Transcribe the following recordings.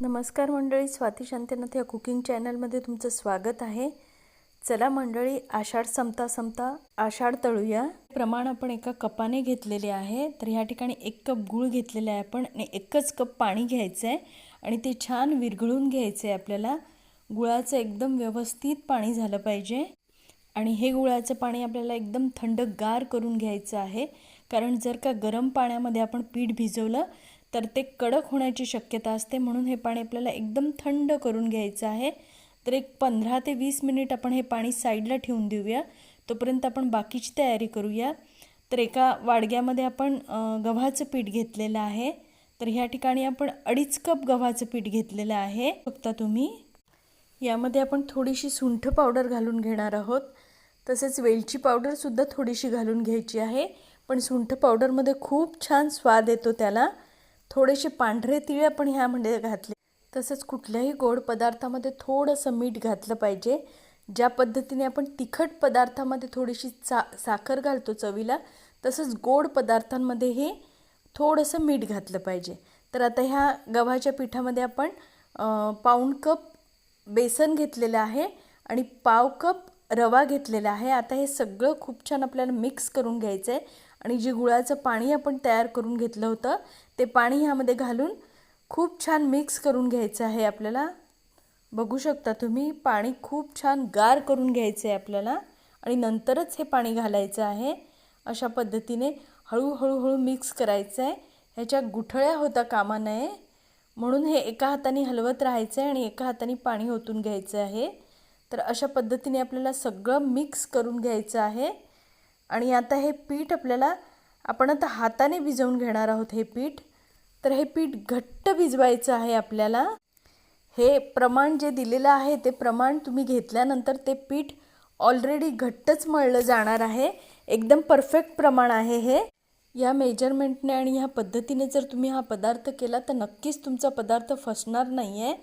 नमस्कार मंडळी स्वाती शांतीनाथ या कुकिंग चॅनलमध्ये तुमचं स्वागत आहे. चला मंडळी आषाढ संपता संपता आषाढ तळूया. प्रमाण आपण एका कपाने घेतलेले आहे तर ह्या ठिकाणी एक कप गूळ घेतलेला आहे आपण आणि एकच कप पाणी घ्यायचं आहे आणि ते छान विरघळून घ्यायचं आहे आपल्याला. गुळाचं एकदम व्यवस्थित पाणी झालं पाहिजे आणि हे गुळाचं पाणी आपल्याला एकदम थंडगार करून घ्यायचं आहे. कारण जर का गरम पाण्यामध्ये आपण पीठ भिजवलं तर ते कडक होण्याची शक्यता असते. म्हणून हे पाणी आपल्याला एकदम थंड करून घ्यायचं आहे. तर एक पंधरा ते वीस मिनिट आपण हे पाणी साईडला ठेवून देऊया. तोपर्यंत आपण बाकीची तयारी करूया. तर एका वाडग्यामध्ये आपण गव्हाचं पीठ घेतलेलं आहे. तर ह्या ठिकाणी आपण अडीच कप गव्हाचं पीठ घेतलेलं आहे. बघता तुम्ही? यामध्ये आपण थोडीशी सुंठ पावडर घालून घेणार आहोत. तसेच वेलची पावडरसुद्धा थोडीशी घालून घ्यायची आहे. पण सुंठ पावडरमध्ये खूप छान स्वाद येतो त्याला. थोडेसे पांढरे तिळ आपण ह्यामध्ये घातले. तसंच कुठल्याही गोड पदार्थामध्ये थोडंसं मीठ घातलं पाहिजे. ज्या पद्धतीने आपण तिखट पदार्थामध्ये थोडीशी चा साखर घालतो चवीला तसंच गोड पदार्थांमध्ये हे थोडंसं मीठ घातलं पाहिजे. तर आता ह्या गव्हाच्या पिठामध्ये आपण पाऊण कप बेसन घेतलेलं आहे आणि पाव कप रवा घेतलेला आहे. आता हे सगळं खूप छान आपल्याला मिक्स करून घ्यायचं आहे आणि जे गुळाचं पाणी आपण तयार करून घेतलं होतं ते पाणी ह्यामध्ये घालून खूप छान मिक्स करून घ्यायचं आहे आपल्याला. बघू शकता तुम्ही पाणी खूप छान गार करून घ्यायचं आहे आपल्याला आणि नंतरच हे पाणी घालायचं आहे. अशा पद्धतीने हळूहळू हळू मिक्स करायचं आहे. ह्याच्या गुठळ्या होता कामा नये. म्हणून हे एका हाताने हलवत राहायचं आहे आणि एका हाताने पाणी ओतून घ्यायचं आहे. तर अशा पद्धतीने आपल्याला सगळं मिक्स करून घ्यायचं आहे. आणि आता हे पीठ आपल्याला आपण आता हाताने भिजवून घेणार आहोत हे पीठ. तर हे पीठ घट्ट भिजवायचं आहे आपल्याला. हे प्रमाण जे दिलेलं आहे ते प्रमाण तुम्ही घेतल्यानंतर ते पीठ ऑलरेडी घट्टच मळलं जाणार आहे. एकदम परफेक्ट प्रमाण आहे हे. या मेजरमेंटने आणि ह्या पद्धतीने जर तुम्ही हा पदार्थ केला तर नक्कीच तुमचा पदार्थ फसणार नाही आहे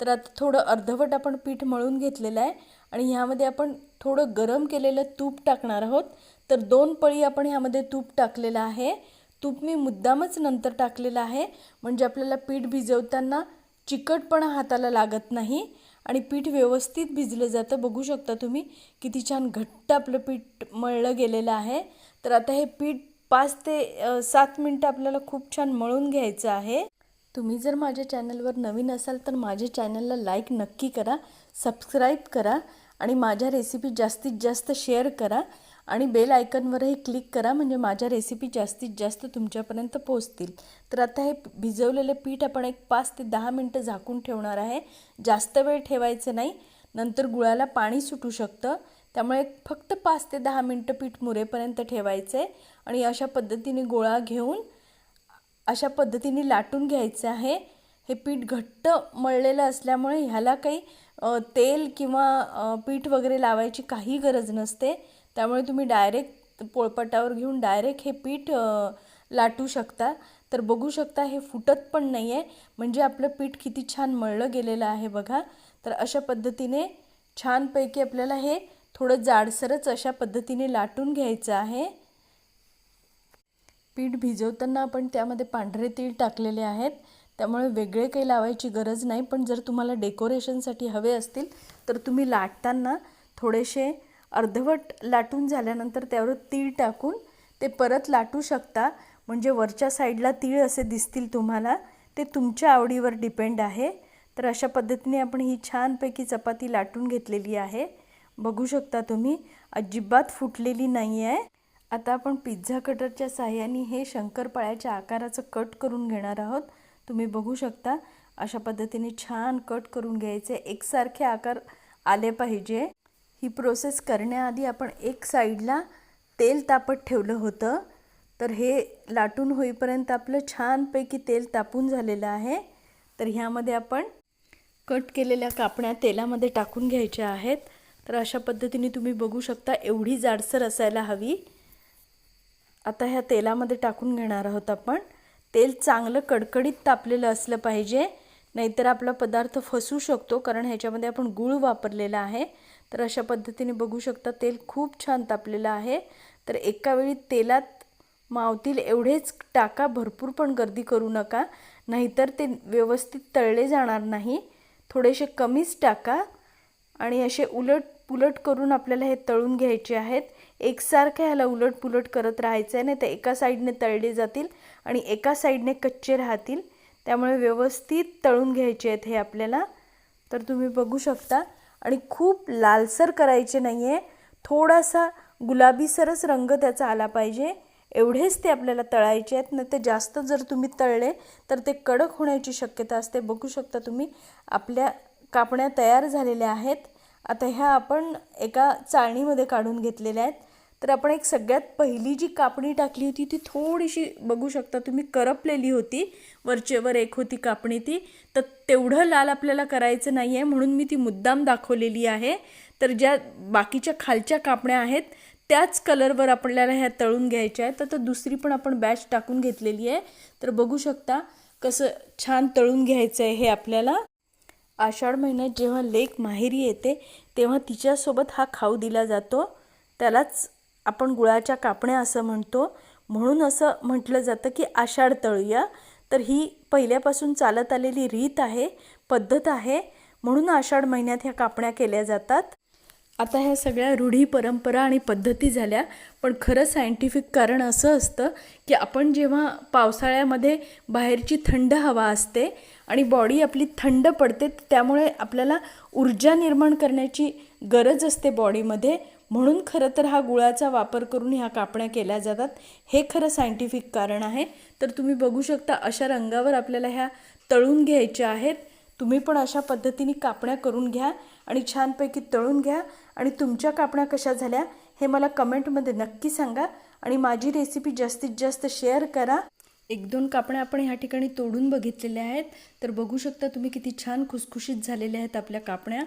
तर आता थोडं अर्धवट आपण पीठ मळून घेतलेलं आहे आणि ह्यामध्ये आपण थोडं गरम केलेलं तूप टाकणार आहोत. तर दोन पळी आपण ह्यामध्ये तूप टाकलेलं आहे. तूप मी मुद्दामच नंतर टाकलेलं आहे. म्हणजे आपल्याला पीठ भिजवताना चिकटपणा हाताला लागत नाही आणि पीठ व्यवस्थित भिजलं जातं. बघू शकता तुम्ही किती छान घट्ट आपलं पीठ मळलं गेलेलं आहे. तर आता हे पीठ पाच ते सात मिनटं आपल्याला खूप छान मळून घ्यायचं आहे. तुम्ही जर माझ्या चॅनलवर नवीन असाल तर माझ्या चॅनलला लाईक नक्की करा सबस्क्राईब करा आणि माझ्या रेसिपी जास्तीत जास्त शेअर करा. आणि बेल आयकनवरही क्लिक करा म्हणजे माझ्या रेसिपी जास्तीत जास्त तुमच्यापर्यंत पोहोचतील. तर आता हे भिजवलेले पीठ आपण एक पाच ते दहा मिनटं झाकून ठेवणार आहे. जास्त वेळ ठेवायचं नाही. नंतर गुळाला पाणी सुटू शकतं. त्यामुळे फक्त पाच ते दहा मिनटं पीठ मुरेपर्यंत ठेवायचं आहे आणि अशा पद्धतीने गोळा घेऊन अशा पद्धतीने लाटून घ्यायचं आहे. हे पीठ घट्ट मळलेलं असल्यामुळे ह्याला काही तेल किंवा पीठ वगैरे लावायची काही गरज नसते. त्यामुळे तुम्ही डायरेक्ट पोळपटावर घेऊन डायरेक्ट हे पीठ लाटू शकता. तर बघू शकता हे फुटत पण नाही आहे म्हणजे आपलं पीठ किती छान मळलं गेलेलं आहे बघा. तर अशा पद्धतीने छानपैकी आपल्याला हे थोडं जाडसरच अशा पद्धतीने लाटून घ्यायचं आहे. पीठ भिजवताना आपण त्यामध्ये पांढरे तीळ टाकलेले आहेत. त्यामुळे वेगळे काही लावायची गरज नाही पण जर तुम्हाला डेकोरेशनसाठी हवे असतील तर तुम्ही लाटताना थोडेसे अर्धवट लाटून झाल्यानंतर त्यावर तीळ टाकून ते परत लाटू शकता. म्हणजे वरच्या साईडला तीळ असे दिसतील तुम्हाला ते तुमच्या आवडीवर डिपेंड आहे. तर अशा पद्धतीने आपण ही छानपैकी चपाती लाटून घेतलेली आहे. बघू शकता तुम्ही अजिबात फुटलेली नाही आहे. आता आपण पिझ्झा कटरच्या साह्याने हे शंकरपाळ्याच्या आकाराचं कट करून घेणार आहोत. तुम्ही बघू शकता. अशा पद्धतीने छान कट करून घ्यायचे. एकसारखे आकार आले पाहिजे. ही प्रोसेस करण्याआधी आपण एक साईडला तेल तापत ठेवलं होतं. तर हे लाटून होईपर्यंत आपलं छानपैकी तेल तापून झालेलं आहे. तर ह्यामध्ये आपण कट केलेल्या कापण्या तेलामध्ये टाकून घ्यायच्या आहेत. तर अशा पद्धतीने तुम्ही बघू शकता एवढी जाडसर असायला हवी. आता ह्या तेलामध्ये टाकून घेणार आहोत आपण. तेल चांगलं कडकडीत तापलेलं असलं पाहिजे. नाहीतर आपला पदार्थ फसू शकतो कारण ह्याच्यामध्ये आपण गूळ वापरलेला आहे. तर अशा पद्धतीने बघू शकता तेल खूप छान तापलेलं आहे. तर एका वेळी तेलात मावतील एवढेच टाका भरपूर पण गर्दी करू नका. नाहीतर ते व्यवस्थित तळले जाणार नाही. थोडेसे कमीच टाका आणि असे उलट पुलट करून आपल्याला हे तळून घ्यायचे आहेत. एकसारखं ह्याला उलट पुलट करत राहायचं आहे. नाही तर एका साईडने तळले जातील आणि एका साईडने कच्चे राहतील. त्यामुळे व्यवस्थित तळून घ्यायचे आहेत हे आपल्याला. तर तुम्ही बघू शकता. आणि खूप लालसर करायचे नाही आहे थोडासा गुलाबीसरच रंग त्याचा आला पाहिजे. एवढेच ते आपल्याला तळायचे आहेत. नाही ते जास्त जर तुम्ही तळले तर ते कडक होण्याची शक्यता असते. बघू शकता तुम्ही. आपल्या कापण्या तयार झालेल्या आहेत. आता ह्या आपण एका चाळणीमध्ये काढून घेतलेल्या आहेत. तर आपण एक सगळ्यात पहिली जी कापणी टाकली होती ती थोडीशी बघू शकता तुम्ही करपलेली होती. वरचेवर एक होती कापणी ती. तर तेवढं लाल आपल्याला करायचं नाही आहे म्हणून मी ती मुद्दाम दाखवलेली आहे. तर ज्या बाकीच्या खालच्या कापण्या आहेत त्याच कलरवर आपल्याला ह्या तळून घ्यायच्या आहेत. तर दुसरी पण आपण बॅच टाकून घेतलेली आहे. तर बघू शकता कसं छान तळून घ्यायचं आहे हे आपल्याला. आषाढ महिन्यात जेव्हा लेक माहेरी येते तेव्हा तिच्यासोबत हा खाऊ दिला जातो. त्यालाच आपण गुळाच्या कापण्या असं म्हणतो. म्हणून असं म्हटलं जातं की आषाढ तळूया तर ही पहिल्यापासून चालत आलेली रीत आहे पद्धत आहे. म्हणून आषाढ महिन्यात ह्या कापण्या केल्या जातात. आता ह्या सगळ्या रूढी परंपरा आणि पद्धती झाल्या पण खरं सायंटिफिक कारण असं असतं की आपण जेव्हा पावसाळ्यामध्ये बाहेरची थंड हवा असते आणि बॉडी आपली थंड पडते त्यामुळे आपल्याला ऊर्जा निर्माण करण्याची गरज असते बॉडीमध्ये म्हणून खरं तर हा गुळाचा वापर करून ह्या कापण्या केल्या जातात. हे खरं सायंटिफिक कारण आहे. तर तुम्ही बघू शकता अशा रंगावर आपल्याला ह्या तळून घ्यायच्या आहेत. तुम्ही पण अशा पद्धतीने कापण्या करून घ्या आणि छानपैकी तळून घ्या. आणि तुमच्या कापण्या कशा झाल्या हे मला कमेंटमध्ये नक्की सांगा आणि माझी रेसिपी जास्तीत जास्त शेअर करा. एक दोन कापण्या आपण ह्या ठिकाणी तोडून बघितलेल्या आहेत. तर बघू शकता तुम्ही किती छान खुसखुशीत झालेल्या आहेत आपल्या कापण्या.